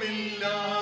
بالله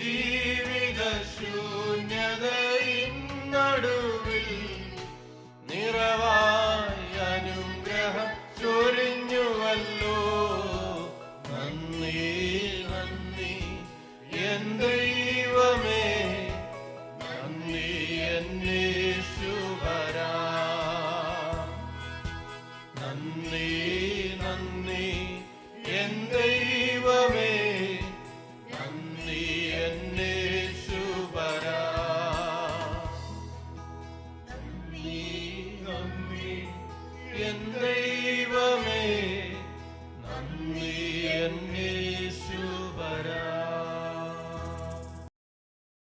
ജീവിത ശൂന്യതയിൻ നടുവിൽ നിറവായി അനുഗ്രഹം ചൊരിഞ്ഞുവല്ലോ. നന്ദി നന്ദി എൻ ദൈവമേ. നന്ദി എന്നേശുവരാ നന്ദി നന്ദി എൻ ദൈവമേ.